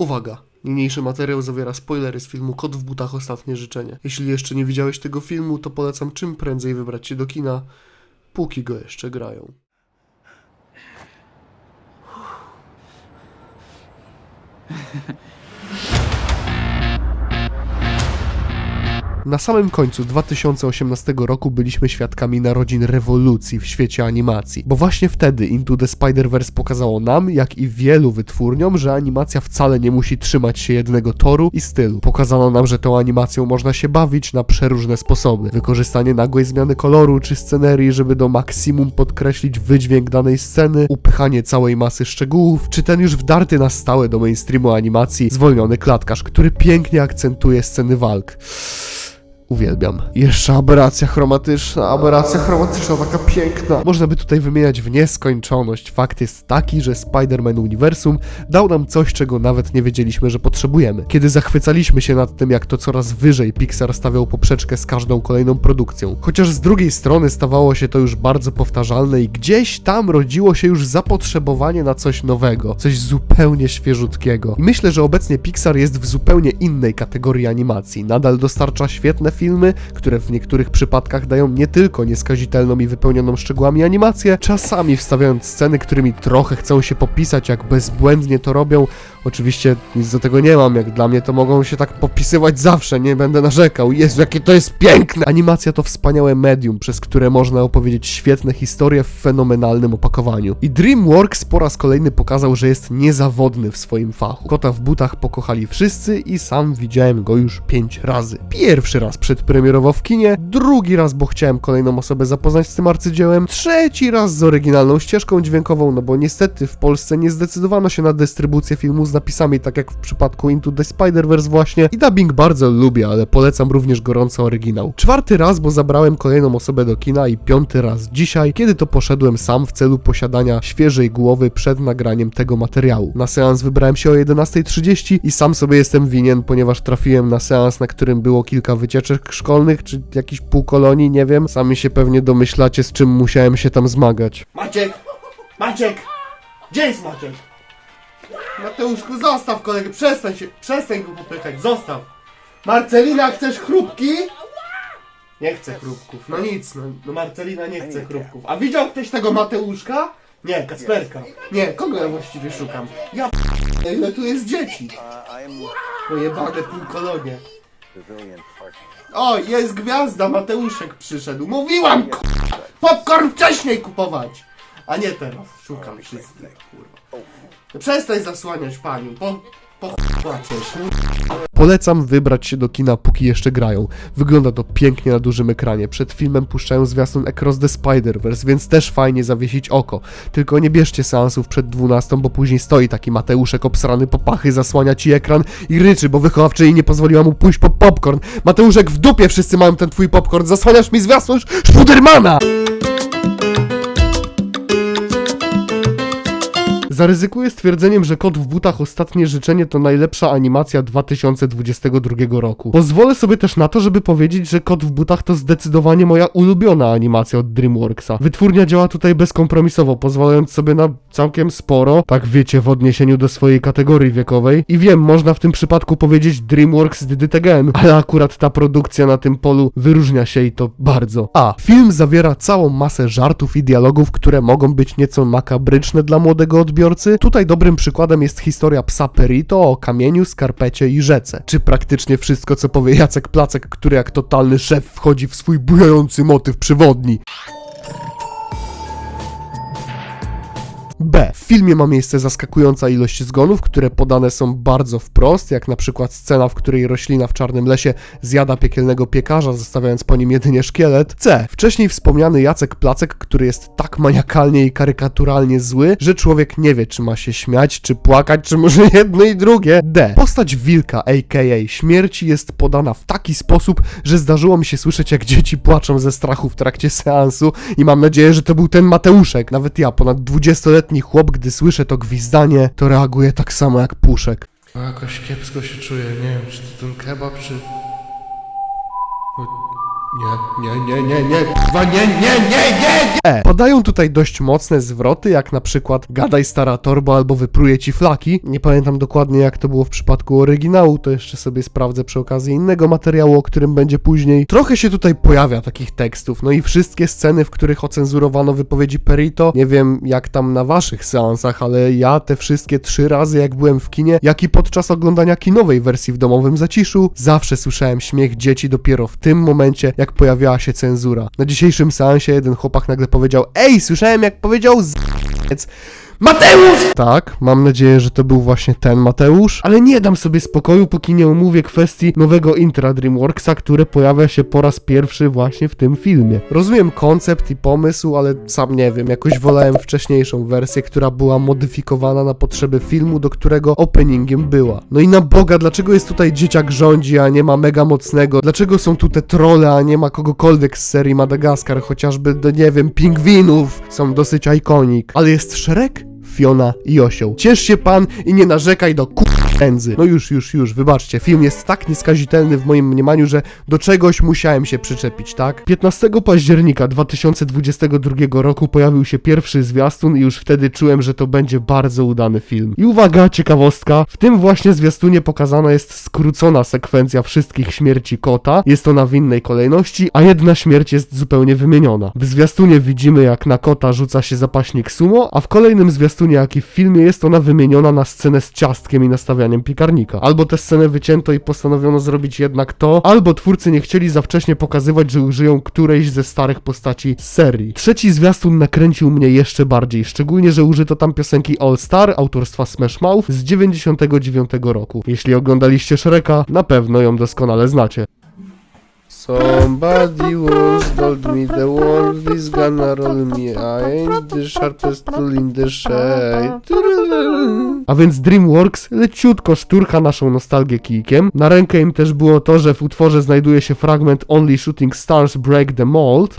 Uwaga! Niniejszy materiał zawiera spoilery z filmu Kot w butach Ostatnie życzenie. Jeśli jeszcze nie widziałeś tego filmu, to polecam czym prędzej wybrać się do kina, póki go jeszcze grają. Na samym końcu 2018 roku byliśmy świadkami narodzin rewolucji w świecie animacji, bo właśnie wtedy Into the Spider-Verse pokazało nam, jak i wielu wytwórniom, że animacja wcale nie musi trzymać się jednego toru i stylu. Pokazano nam, że tą animacją można się bawić na przeróżne sposoby. Wykorzystanie nagłej zmiany koloru czy scenerii, żeby do maksimum podkreślić wydźwięk danej sceny, upychanie całej masy szczegółów, czy ten już wdarty na stałe do mainstreamu animacji zwolniony klatkarz, który pięknie akcentuje sceny walk. Uwielbiam. Jeszcze aberracja chromatyczna, aberracja chromatyczna, taka piękna. Można by tutaj wymieniać w nieskończoność. Fakt jest taki, że Spider-Man Uniwersum dał nam coś, czego nawet nie wiedzieliśmy, że potrzebujemy. Kiedy zachwycaliśmy się nad tym, jak to coraz wyżej Pixar stawiał poprzeczkę z każdą kolejną produkcją. Chociaż z drugiej strony stawało się to już bardzo powtarzalne i gdzieś tam rodziło się już zapotrzebowanie na coś nowego, coś zupełnie świeżutkiego. I myślę, że obecnie Pixar jest w zupełnie innej kategorii animacji. Nadal dostarcza świetne filmy, które w niektórych przypadkach dają nie tylko nieskazitelną i wypełnioną szczegółami animację, czasami wstawiając sceny, którymi trochę chcą się popisać, jak bezbłędnie to robią. Oczywiście nic do tego nie mam, jak dla mnie to mogą się tak popisywać zawsze, nie będę narzekał. Jezu, jakie to jest piękne! Animacja to wspaniałe medium, przez które można opowiedzieć świetne historie w fenomenalnym opakowaniu. I DreamWorks po raz kolejny pokazał, że jest niezawodny w swoim fachu. Kota w butach pokochali wszyscy i sam widziałem go już pięć razy. Pierwszy raz przedpremierowo w kinie, drugi raz, bo chciałem kolejną osobę zapoznać z tym arcydziełem, trzeci raz z oryginalną ścieżką dźwiękową, no bo niestety w Polsce nie zdecydowano się na dystrybucję filmu z napisami, tak jak w przypadku Into the Spider-Verse właśnie. I dubbing bardzo lubię, ale polecam również gorąco oryginał. Czwarty raz, bo zabrałem kolejną osobę do kina i piąty raz dzisiaj, kiedy to poszedłem sam w celu posiadania świeżej głowy przed nagraniem tego materiału. Na seans wybrałem się o 11.30 i sam sobie jestem winien, ponieważ trafiłem na seans, na którym było kilka wycieczek szkolnych, czy jakiś półkolonii, nie wiem. Sami się pewnie domyślacie, z czym musiałem się tam zmagać. Maciek! Maciek! Gdzie jest Maciek? Mateuszku, zostaw kolegę, przestań się, przestań go popychać, zostaw! Marcelina, chcesz chrupki? Nie chcę chrupków, no nic, no, no Marcelina nie chce chrupków. A widział ktoś tego Mateuszka? Nie, Kacperka. Nie, kogo ja właściwie szukam? Ja p- ile tu jest dzieci? Pojebane półkolonie. O, jest gwiazda, Mateuszek przyszedł. Mówiłam, k***a, popcorn wcześniej kupować! A nie teraz, szukam wszystkich, Przestań zasłaniać panią, po... Polecam wybrać się do kina, póki jeszcze grają. Wygląda to pięknie na dużym ekranie. Przed filmem puszczają zwiastun Across the Spider-Verse, więc też fajnie zawiesić oko. Tylko nie bierzcie seansów przed 12, bo później stoi taki Mateuszek obsrany po pachy, zasłania ci ekran i ryczy, bo wychowawczyni nie pozwoliła mu pójść po popcorn. Mateuszek w dupie wszyscy mają ten twój popcorn, zasłaniasz mi zwiastun Szpudermana! Zaryzykuję stwierdzeniem, że Kot w butach Ostatnie życzenie to najlepsza animacja 2022 roku. Pozwolę sobie też na to, żeby powiedzieć, że Kot w butach to zdecydowanie moja ulubiona animacja od DreamWorksa. Wytwórnia działa tutaj bezkompromisowo, pozwalając sobie na całkiem sporo, tak wiecie, w odniesieniu do swojej kategorii wiekowej. I wiem, można w tym przypadku powiedzieć DreamWorks did it again, ale akurat ta produkcja na tym polu wyróżnia się i to bardzo. A, film zawiera całą masę żartów i dialogów, które mogą być nieco makabryczne dla młodego odbiorcy. Tutaj dobrym przykładem jest historia psa Perito o kamieniu, skarpecie i rzece. Czy praktycznie wszystko, co powie Jacek Placek, który jak totalny szef wchodzi w swój bujający motyw przewodni. B. W filmie ma miejsce zaskakująca ilość zgonów, które podane są bardzo wprost, jak na przykład scena, w której roślina w czarnym lesie zjada piekielnego piekarza, zostawiając po nim jedynie szkielet. C. Wcześniej wspomniany Jacek Placek, który jest tak maniakalnie i karykaturalnie zły, że człowiek nie wie, czy ma się śmiać, czy płakać, czy może jedno i drugie. D. Postać wilka, a.k.a. śmierci, jest podana w taki sposób, że zdarzyło mi się słyszeć, jak dzieci płaczą ze strachu w trakcie seansu i mam nadzieję, że to był ten Mateuszek. Nawet ja, ponad 20-letni chłop, gdy słyszę to gwizdanie, to reaguję tak samo jak Puszek. Jakoś kiepsko się czuję, nie wiem, czy to ten kebab, czy... Nie, nie, nie, nie, nie, kurwa, nie, nie, nie, nie, nie! E. Podają tutaj dość mocne zwroty, jak na przykład gadaj stara torbo albo wypruje ci flaki. Nie pamiętam dokładnie jak to było w przypadku oryginału, to jeszcze sobie sprawdzę przy okazji innego materiału, o którym będzie później. Trochę się tutaj pojawia takich tekstów, no i wszystkie sceny, w których ocenzurowano wypowiedzi Perito, nie wiem jak tam na waszych seansach, ale ja te wszystkie trzy razy jak byłem w kinie, jak i podczas oglądania kinowej wersji w domowym zaciszu, zawsze słyszałem śmiech dzieci dopiero w tym momencie, jak pojawiała się cenzura. Na dzisiejszym seansie jeden chłopak nagle powiedział Ej, słyszałem jak powiedział z... Mateusz! Tak, mam nadzieję, że to był właśnie ten Mateusz, ale nie dam sobie spokoju, póki nie omówię kwestii nowego intra DreamWorksa, które pojawia się po raz pierwszy właśnie w tym filmie. Rozumiem koncept i pomysł, ale sam nie wiem, jakoś wolałem wcześniejszą wersję, która była modyfikowana na potrzeby filmu, do którego openingiem była. No i na Boga, dlaczego jest tutaj dzieciak rządzi, a nie ma mega mocnego? Dlaczego są tu te trolle, a nie ma kogokolwiek z serii Madagaskar, chociażby, do nie wiem, pingwinów? Są dosyć ikonik. Ale jest Shrek? Fiona i Osioł. Ciesz się pan i nie narzekaj do ku... Pędzy. No już, już, już, wybaczcie. Film jest tak nieskazitelny w moim mniemaniu, że do czegoś musiałem się przyczepić, tak? 15 października 2022 roku pojawił się pierwszy zwiastun i już wtedy czułem, że to będzie bardzo udany film. I uwaga, ciekawostka, w tym właśnie zwiastunie pokazana jest skrócona sekwencja wszystkich śmierci kota. Jest ona w innej kolejności, a jedna śmierć jest zupełnie wymieniona. W zwiastunie widzimy, jak na kota rzuca się zapaśnik sumo, a w kolejnym zwiastunie, jak i w filmie, jest ona wymieniona na scenę z ciastkiem i nastawianiem piekarnika. Albo tę scenę wycięto i postanowiono zrobić jednak to, albo twórcy nie chcieli za wcześnie pokazywać, że użyją którejś ze starych postaci z serii. Trzeci zwiastun nakręcił mnie jeszcze bardziej, szczególnie, że użyto tam piosenki All Star autorstwa Smash Mouth z 99 roku. Jeśli oglądaliście Shreka, na pewno ją doskonale znacie. Somebody once told me the world is gonna roll me, I ain't the sharpest tool in the shade. A więc DreamWorks leciutko szturcha naszą nostalgię kijkiem. Na rękę im też było to, że w utworze znajduje się fragment Only Shooting Stars Break the Mold.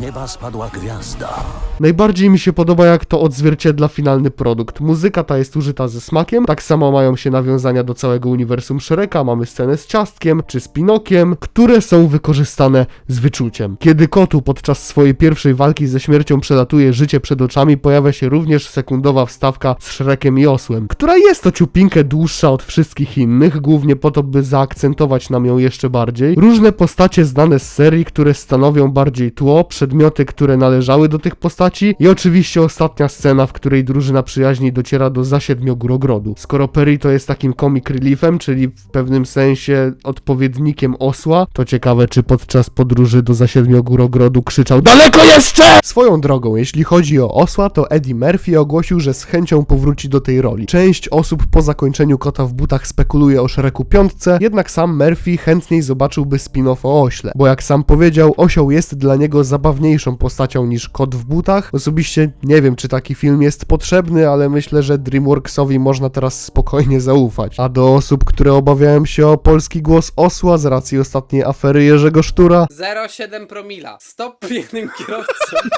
Nieba spadła gwiazda. Najbardziej mi się podoba, jak to odzwierciedla finalny produkt. Muzyka ta jest użyta ze smakiem, tak samo mają się nawiązania do całego uniwersum Shreka, mamy scenę z ciastkiem czy z Pinokiem, które są wykorzystane z wyczuciem. Kiedy kotu podczas swojej pierwszej walki ze śmiercią przelatuje życie przed oczami, pojawia się również sekundowa wstawka z Shrekiem i Osłem, która jest o ciupinkę dłuższa od wszystkich innych, głównie po to, by zaakcentować nam ją jeszcze bardziej. Różne postacie znane z serii, które stanowią bardziej tło, przedmioty, które należały do tych postaci i oczywiście ostatnia scena, w której drużyna przyjaźni dociera do zasiedmiogórogrodu. Skoro Perry to jest takim comic reliefem, czyli w pewnym sensie odpowiednikiem osła, to ciekawe, czy podczas podróży do zasiedmiogórogrodu krzyczał DALEKO JESTRZE! Swoją drogą, jeśli chodzi o osła, to Eddie Murphy ogłosił, że z chęcią powróci do tej roli. Część osób po zakończeniu Kota w butach spekuluje o Shreku piątce, jednak sam Murphy chętniej zobaczyłby spin-off o ośle, bo jak sam powiedział, osioł jest dla niego zabawniejszą postacią niż Kot w butach. Osobiście nie wiem, czy taki film jest potrzebny, ale myślę, że DreamWorksowi można teraz spokojnie zaufać. A do osób, które obawiają się o polski głos osła z racji ostatniej afery Jerzego Sztura, 0,7 promila. Stop pijanym kierowcą.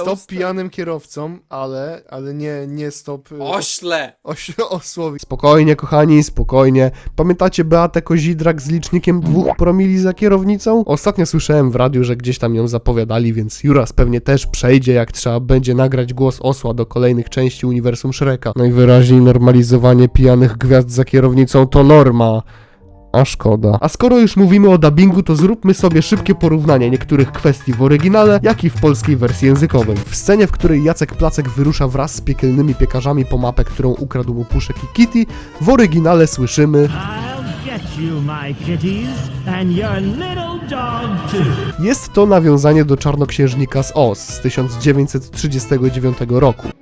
Stop pijanym kierowcom, ale, ale nie, nie stop y, Ośle! oś, osłowi. Spokojnie, kochani, spokojnie. Pamiętacie Beatę Kozidrak z licznikiem dwóch promili za kierownicą? Ostatnio słyszałem w radiu, że gdzieś tam ją zapowiadali, więc Juras pewnie też przejdzie, jak trzeba będzie nagrać głos osła do kolejnych części uniwersum Shreka. Najwyraźniej normalizowanie pijanych gwiazd za kierownicą to norma. A szkoda. A skoro już mówimy o dubbingu, to zróbmy sobie szybkie porównanie niektórych kwestii w oryginale, jak i w polskiej wersji językowej. W scenie, w której Jacek Placek wyrusza wraz z piekielnymi piekarzami po mapę, którą ukradł mu Puszek i Kitty, w oryginale słyszymy. Jest to nawiązanie do Czarnoksiężnika z Oz z 1939 roku.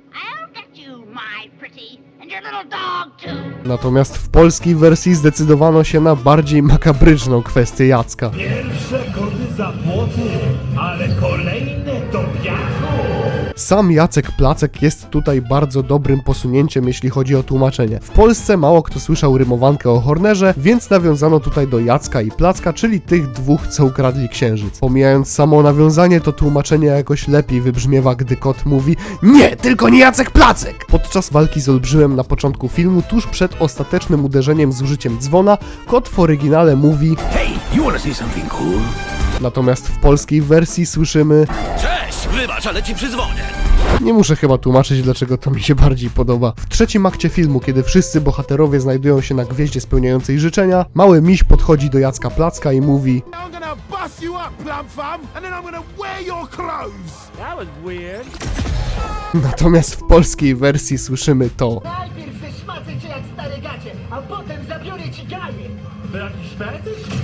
Natomiast w polskiej wersji zdecydowano się na bardziej makabryczną kwestię Jacka. Pierwsze koty za Sam Jacek Placek jest tutaj bardzo dobrym posunięciem, jeśli chodzi o tłumaczenie. W Polsce mało kto słyszał rymowankę o Hornerze, więc nawiązano tutaj do Jacka i Placka, czyli tych dwóch, co ukradli księżyc. Pomijając samo nawiązanie, to tłumaczenie jakoś lepiej wybrzmiewa, gdy kot mówi Nie, tylko nie Jacek Placek! Podczas walki z olbrzymem na początku filmu, tuż przed ostatecznym uderzeniem z użyciem dzwona, kot w oryginale mówi Hey, you wanna see something cool? Natomiast w polskiej wersji słyszymy Cześć, wybacz, ale ci przyzwonię. Nie muszę chyba tłumaczyć, dlaczego to mi się bardziej podoba. W trzecim akcie filmu, kiedy wszyscy bohaterowie znajdują się na gwieździe spełniającej życzenia, mały miś podchodzi do Jacka Placka i mówi. Natomiast w polskiej wersji słyszymy to Najpierw wyszmacę cię jak stare gacie, a potem zabiorę ci gaję.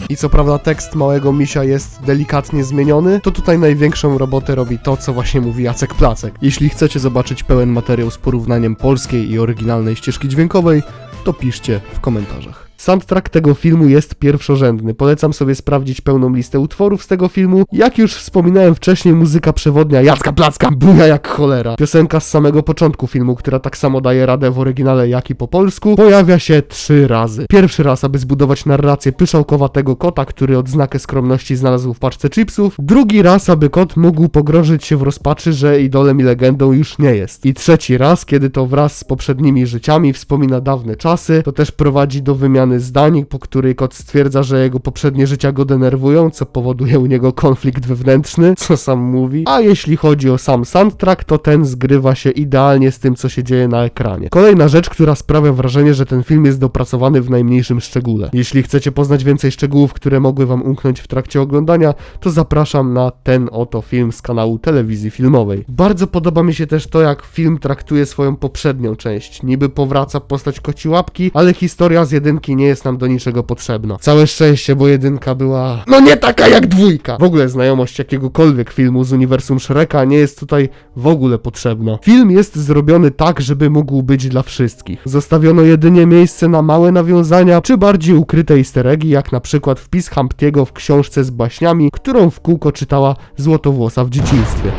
I co prawda tekst małego misia jest delikatnie zmieniony, to tutaj największą robotę robi to, co właśnie mówi Jacek Placek. Jeśli chcecie zobaczyć pełen materiał z porównaniem polskiej i oryginalnej ścieżki dźwiękowej, to piszcie w komentarzach. Soundtrack tego filmu jest pierwszorzędny. Polecam sobie sprawdzić pełną listę utworów z tego filmu. Jak już wspominałem wcześniej, muzyka przewodnia Jacka Placka buja jak cholera. Piosenka z samego początku filmu, która tak samo daje radę w oryginale jak i po polsku, pojawia się trzy razy. Pierwszy raz, aby zbudować narrację pyszałkowatego kota, który odznakę skromności znalazł w paczce chipsów. Drugi raz, aby kot mógł pogrążyć się w rozpaczy, że idolem i legendą już nie jest. I trzeci raz, kiedy to wraz z poprzednimi życiami wspomina dawne czasy, to też prowadzi do wymiany zdań, po której kot stwierdza, że jego poprzednie życia go denerwują, co powoduje u niego konflikt wewnętrzny, co sam mówi. A jeśli chodzi o sam soundtrack, to ten zgrywa się idealnie z tym, co się dzieje na ekranie. Kolejna rzecz, która sprawia wrażenie, że ten film jest dopracowany w najmniejszym szczególe. Jeśli chcecie poznać więcej szczegółów, które mogły wam umknąć w trakcie oglądania, to zapraszam na ten oto film z kanału telewizji filmowej. Bardzo podoba mi się też to, jak film traktuje swoją poprzednią część. Niby powraca postać koci łapki, ale historia z jedynki nie jest nam do niczego potrzebna. Całe szczęście, bo jedynka była, no nie taka jak dwójka. W ogóle znajomość jakiegokolwiek filmu z uniwersum Shreka nie jest tutaj w ogóle potrzebna. Film jest zrobiony tak, żeby mógł być dla wszystkich. Zostawiono jedynie miejsce na małe nawiązania, czy bardziej ukryte easter eggi, jak na przykład wpis Humptiego w książce z baśniami, którą w kółko czytała Złotowłosa w dzieciństwie.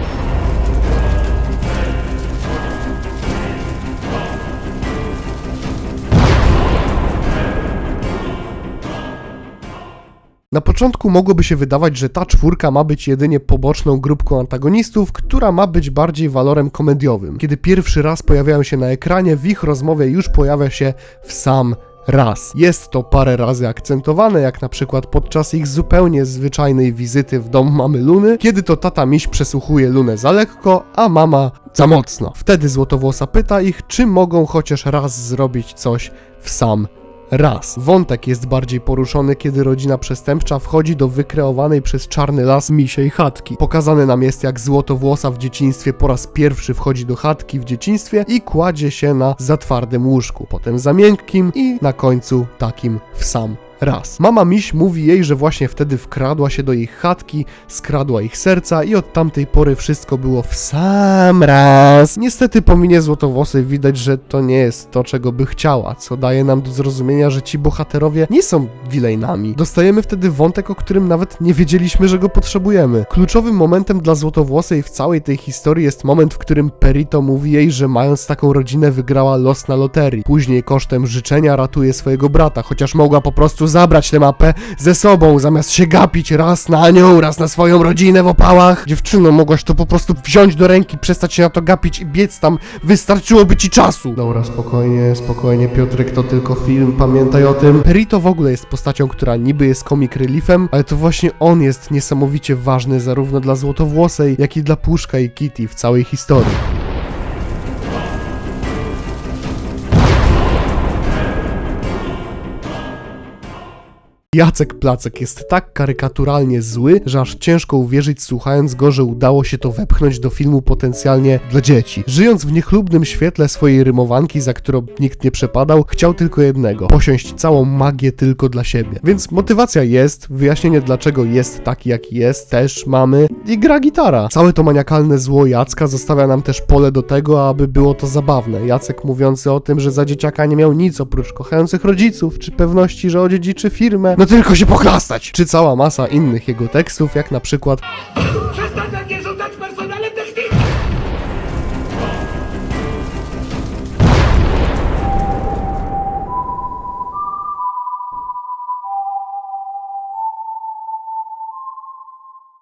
Na początku mogłoby się wydawać, że ta czwórka ma być jedynie poboczną grupką antagonistów, która ma być bardziej walorem komediowym. Kiedy pierwszy raz pojawiają się na ekranie, w ich rozmowie już pojawia się w sam raz. Jest to parę razy akcentowane, jak na przykład podczas ich zupełnie zwyczajnej wizyty w dom mamy Luny, kiedy to tata miś przesłuchuje Lunę za lekko, a mama za mocno. Wtedy Złotowłosa pyta ich, czy mogą chociaż raz zrobić coś w sam raz. Wątek jest bardziej poruszony, kiedy rodzina przestępcza wchodzi do wykreowanej przez czarny las misiej chatki. Pokazane nam jest, jak złotowłosa w dzieciństwie po raz pierwszy wchodzi do chatki w dzieciństwie i kładzie się na zatwardym łóżku, potem za miękkim i na końcu takim w sam raz. Mama Miś mówi jej, że właśnie wtedy wkradła się do ich chatki, skradła ich serca i od tamtej pory wszystko było w sam raz. Niestety po minie Złotowłosej widać, że to nie jest to, czego by chciała, co daje nam do zrozumienia, że ci bohaterowie nie są wilejnami. Dostajemy wtedy wątek, o którym nawet nie wiedzieliśmy, że go potrzebujemy. Kluczowym momentem dla Złotowłosej w całej tej historii jest moment, w którym Perito mówi jej, że mając taką rodzinę wygrała los na loterii. Później kosztem życzenia ratuje swojego brata, chociaż mogła po prostu zabrać tę mapę ze sobą, zamiast się gapić raz na nią, raz na swoją rodzinę w opałach. Dziewczyno, mogłaś to po prostu wziąć do ręki, przestać się na to gapić i biec tam, wystarczyłoby ci czasu. Dobra, spokojnie, spokojnie, Piotrek, to tylko film, pamiętaj o tym. Perito w ogóle jest postacią, która niby jest comic reliefem, ale to właśnie on jest niesamowicie ważny zarówno dla Złotowłosej, jak i dla Puszka i Kitty w całej historii. Jacek Placek jest tak karykaturalnie zły, że aż ciężko uwierzyć słuchając go, że udało się to wepchnąć do filmu potencjalnie dla dzieci. Żyjąc w niechlubnym świetle swojej rymowanki, za którą nikt nie przepadał, chciał tylko jednego posiąść całą magię tylko dla siebie. Więc motywacja jest, wyjaśnienie dlaczego jest taki jaki jest też mamy i gra gitara. Całe to maniakalne zło Jacka zostawia nam też pole do tego, aby było to zabawne. Jacek mówiący o tym, że za dzieciaka nie miał nic oprócz kochających rodziców, czy pewności, że odziedziczy firmę, no tylko się pochlastać! Czy cała masa innych jego tekstów, jak na przykład Przestań tak nie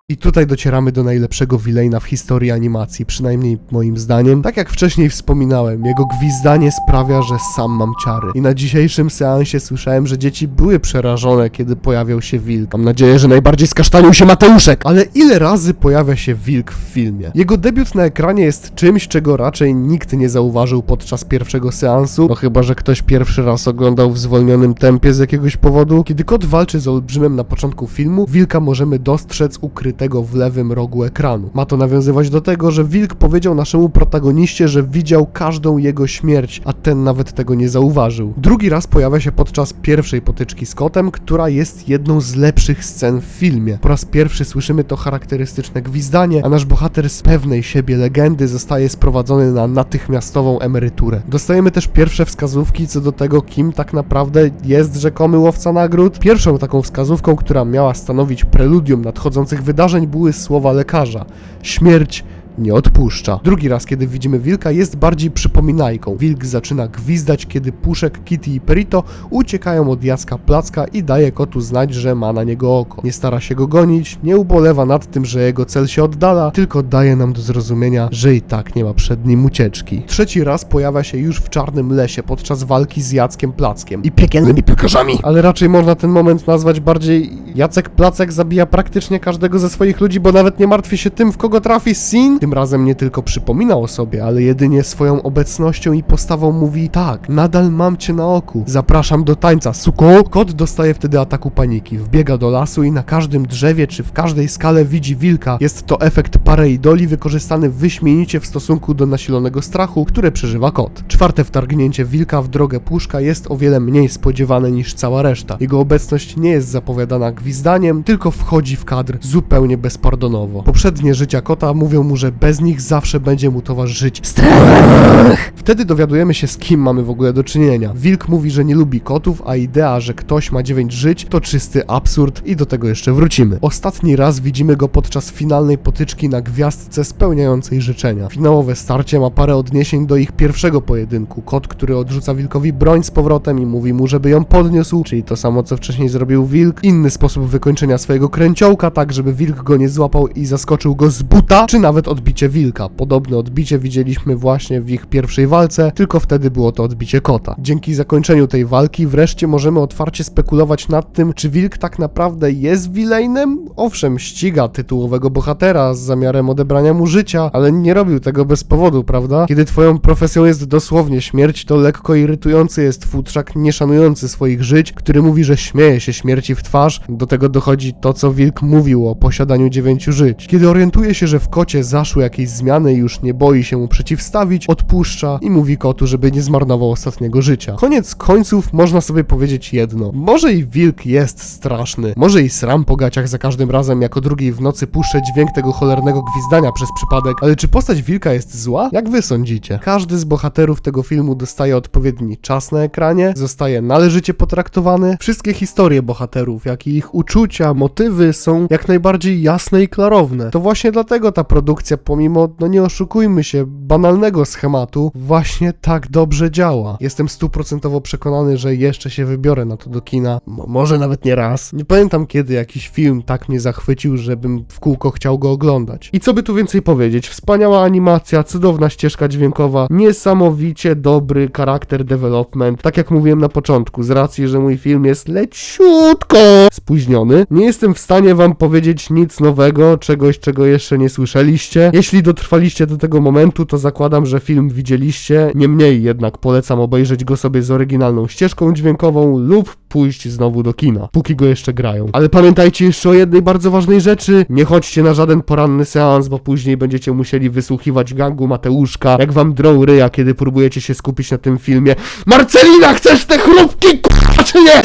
I tutaj docieramy do najlepszego villaina w historii animacji, przynajmniej moim zdaniem. Tak jak wcześniej wspominałem, jego gwizdanie sprawia, że sam mam ciary. I na dzisiejszym seansie słyszałem, że dzieci były przerażone, kiedy pojawiał się wilk. Mam nadzieję, że najbardziej skasztanił się Mateuszek. Ale ile razy pojawia się wilk w filmie? Jego debiut na ekranie jest czymś, czego raczej nikt nie zauważył podczas pierwszego seansu, no chyba, że ktoś pierwszy raz oglądał w zwolnionym tempie z jakiegoś powodu. Kiedy kot walczy z olbrzymem na początku filmu, wilka możemy dostrzec ukrytego w lewym rogu ekranu. Ma to nawiązywać do tego, że wilk powiedział naszemu protagoniście, że widział każdą jego śmierć, a ten nawet tego nie zauważył. Drugi raz pojawia się podczas pierwszej potyczki z kotem, która jest jedną z lepszych scen w filmie. Po raz pierwszy słyszymy to charakterystyczne gwizdanie, a nasz bohater z pewnej siebie legendy zostaje sprowadzony na natychmiastową emeryturę. Dostajemy też pierwsze wskazówki co do tego, kim tak naprawdę jest rzekomy łowca nagród. Pierwszą taką wskazówką, która miała stanowić preludium nadchodzących wydarzeń, były słowa lekarza. Śmierć nie odpuszcza. Drugi raz, kiedy widzimy wilka, jest bardziej przypominajką. Wilk zaczyna gwizdać, kiedy Puszek, Kitty i Perito uciekają od Jacka Placka i daje kotu znać, że ma na niego oko. Nie stara się go gonić, nie ubolewa nad tym, że jego cel się oddala, tylko daje nam do zrozumienia, że i tak nie ma przed nim ucieczki. Trzeci raz pojawia się już w czarnym lesie podczas walki z Jackiem Plackiem i piekielnymi piekarzami. Ale raczej można ten moment nazwać bardziej Jacek Placek zabija praktycznie każdego ze swoich ludzi, bo nawet nie martwi się tym, w kogo trafi Sin. Tym razem nie tylko przypomina o sobie, ale jedynie swoją obecnością i postawą mówi tak, nadal mam cię na oku, zapraszam do tańca, suko. Kot dostaje wtedy ataku paniki, wbiega do lasu i na każdym drzewie czy w każdej skale widzi wilka. Jest to efekt pareidoli wykorzystany wyśmienicie w stosunku do nasilonego strachu, które przeżywa kot. Czwarte wtargnięcie wilka w drogę puszka jest o wiele mniej spodziewane niż cała reszta. Jego obecność nie jest zapowiadana gwizdaniem, tylko wchodzi w kadr zupełnie bezpardonowo. Poprzednie życia kota mówią mu, że bez nich zawsze będzie mu towarzyszyć strach. Wtedy dowiadujemy się, z kim mamy w ogóle do czynienia. Wilk mówi, że nie lubi kotów, a idea, że ktoś ma dziewięć żyć, to czysty absurd i do tego jeszcze wrócimy. Ostatni raz widzimy go podczas finalnej potyczki na gwiazdce spełniającej życzenia. Finałowe starcie ma parę odniesień do ich pierwszego pojedynku. Kot, który odrzuca wilkowi broń z powrotem i mówi mu, żeby ją podniósł, czyli to samo, co wcześniej zrobił wilk. Inny sposób wykończenia swojego kręciołka, tak żeby wilk go nie złapał i zaskoczył go z buta, czy nawet odbicie wilka. Podobne odbicie widzieliśmy właśnie w ich pierwszej walce, tylko wtedy było to odbicie kota. Dzięki zakończeniu tej walki wreszcie możemy otwarcie spekulować nad tym, czy wilk tak naprawdę jest villainem? Owszem, ściga tytułowego bohatera z zamiarem odebrania mu życia, ale nie robił tego bez powodu, prawda? Kiedy twoją profesją jest dosłownie śmierć, to lekko irytujący jest futrzak nieszanujący swoich żyć, który mówi, że śmieje się śmierci w twarz. Do tego dochodzi to, co wilk mówił o posiadaniu dziewięciu żyć. Kiedy orientuje się, że w kocie jakieś zmiany i już nie boi się mu przeciwstawić, odpuszcza i mówi kotu, żeby nie zmarnował ostatniego życia. Koniec końców można sobie powiedzieć jedno. Może i wilk jest straszny, może i sram po gaciach za każdym razem jako drugiej w nocy puszczę dźwięk tego cholernego gwizdania przez przypadek, ale czy postać wilka jest zła? Jak wy sądzicie? Każdy z bohaterów tego filmu dostaje odpowiedni czas na ekranie, zostaje należycie potraktowany. Wszystkie historie bohaterów, jak i ich uczucia, motywy są jak najbardziej jasne i klarowne. To właśnie dlatego ta produkcja, pomimo, no nie oszukujmy się, banalnego schematu, właśnie tak dobrze działa. Jestem stuprocentowo przekonany, że jeszcze się wybiorę na to do kina. Mo- może nawet nie raz. Nie pamiętam kiedy jakiś film tak mnie zachwycił, żebym w kółko chciał go oglądać. I co by tu więcej powiedzieć? Wspaniała animacja, cudowna ścieżka dźwiękowa, niesamowicie dobry charakter development. Tak jak mówiłem na początku, z racji, że mój film jest leciutko spóźniony, nie jestem w stanie wam powiedzieć nic nowego, czegoś, czego jeszcze nie słyszeliście. Jeśli dotrwaliście do tego momentu, to zakładam, że film widzieliście. Niemniej jednak polecam obejrzeć go sobie z oryginalną ścieżką dźwiękową lub pójść znowu do kina, póki go jeszcze grają. Ale pamiętajcie jeszcze o jednej bardzo ważnej rzeczy. Nie chodźcie na żaden poranny seans, bo później będziecie musieli wysłuchiwać gangu Mateuszka, jak wam drą ryja, kiedy próbujecie się skupić na tym filmie. Marcelina, chcesz te chrupki, k***a, czy nie?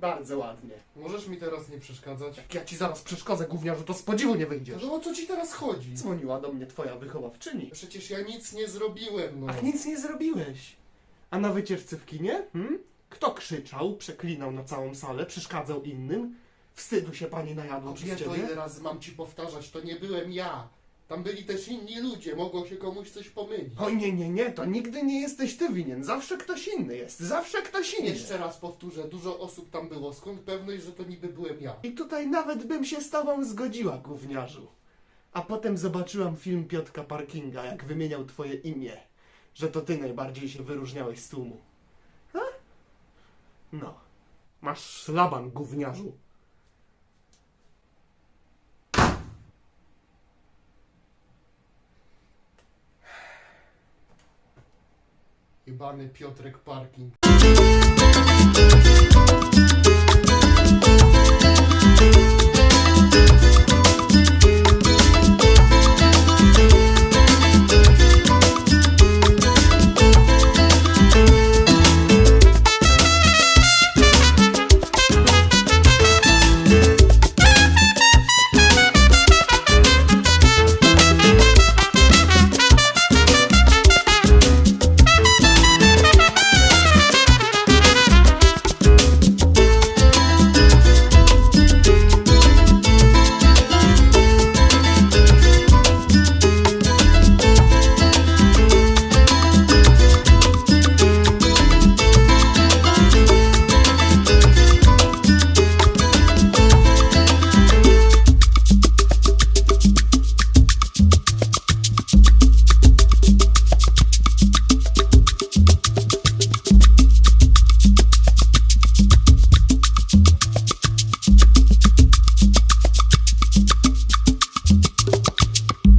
Bardzo ładnie. Możesz mi teraz nie przeszkadzać? Jak ja ci zaraz przeszkodzę, gówniarzu, to z podziwu nie wyjdziesz. No o co ci teraz chodzi? Dzwoniła do mnie twoja wychowawczyni. Przecież ja nic nie zrobiłem, no. Ach, nic nie zrobiłeś. A na wycieczce w kinie? Hmm? Kto krzyczał, przeklinał na całą salę, przeszkadzał innym? Wstydu się pani najadła przez wie to ciebie? ile razy mam ci powtarzać, to nie byłem ja. Tam byli też inni ludzie, mogło się komuś coś pomylić. O nie, nie, nie, to nigdy nie jesteś ty winien. Zawsze ktoś inny jest. Zawsze ktoś inny. Jeszcze raz powtórzę, dużo osób tam było. Skąd pewność, że to niby byłem ja? I tutaj nawet bym się z tobą zgodziła, gówniarzu. A potem zobaczyłam film Piotka Parkinga, jak wymieniał twoje imię. Że to ty najbardziej się wyróżniałeś z tłumu. A? No. Masz szlaban, gówniarzu. jebany Piotrek Parking.